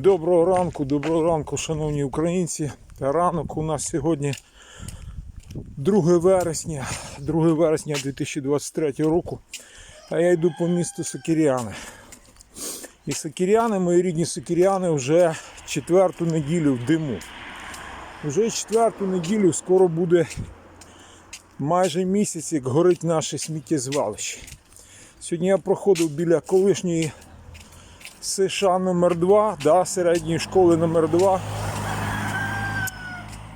Доброго ранку, доброго ранку, шановні українці. Ранок у нас сьогодні 2 вересня, 2 вересня 2023 року. А я йду по місту Сокіряни. І Сокіряни, мої рідні Сокіряни, вже четверту неділю в диму. Вже четверту неділю скоро буде майже місяць, як горить наше сміттєзвалище. Сьогодні я проходив біля колишньої США номер 2 да, середньої школи номер 2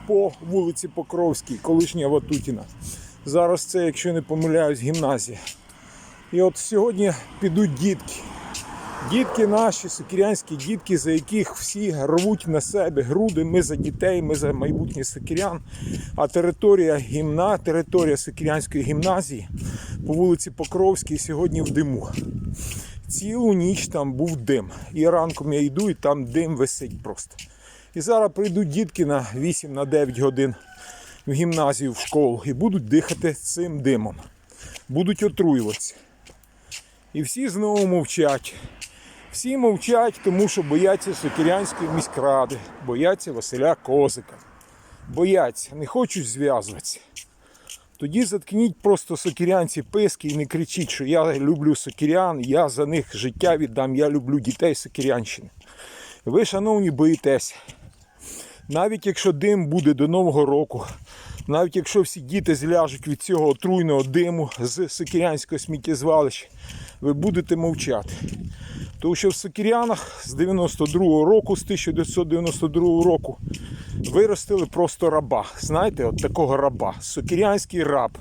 по вулиці Покровській, колишня Ватутіна. Зараз це, якщо не помиляюсь, гімназія. І от сьогодні підуть дітки. Дітки наші, сокірянські дітки, за яких всі рвуть на себе груди. Ми за дітей, ми за майбутнє сокірян. А територія гімна, територія сокірянської гімназії по вулиці Покровській сьогодні в диму. Цілу ніч там був дим. І ранком я йду, і там дим висить просто. І зараз прийдуть дітки на 8 на 9 годин в гімназію, в школу і будуть дихати цим димом. Будуть отруюватися. І всі знову мовчать. Всі мовчать, тому що бояться Сокирянської міськради, бояться Василя Козика. Бояться, не хочуть зв'язуватися. Тоді заткніть просто сокірянці писки і не кричіть, що я люблю сокірян, я за них життя віддам, я люблю дітей Сокірянщини. Ви, шановні, боїтеся. Навіть якщо дим буде до Нового року, навіть якщо всі діти зляжуть від цього отруйного диму з сокірянського сміттєзвалища, ви будете мовчати. Тому що в Сокірянах з 92-го року, з 1992 року, виростили просто раба. Знаєте, от такого раба. Сокірянський раб,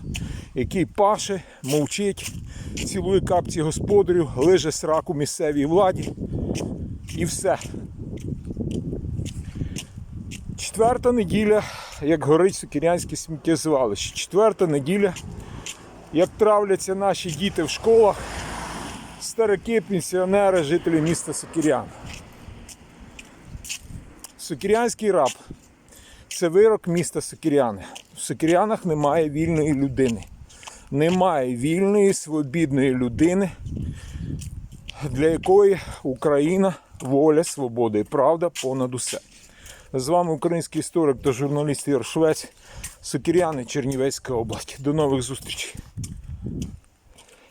який паше, мовчить, цілує капці господарів, лиже сраку місцевій владі. І все. Четверта неділя, як горить Сокірянське сміттєзвалище. Четверта неділя, як травляться наші діти в школах, старики, пенсіонери, жителі міста Сокірян. Сокірянський раб це вирок міста Сокіряни. В Сокірянах немає вільної людини. Немає вільної, свобідної людини, для якої Україна, воля, свобода і правда понад усе. З вами український історик та журналіст Ігор Швець, Сокіряни, Чернівецька область. До нових зустрічей.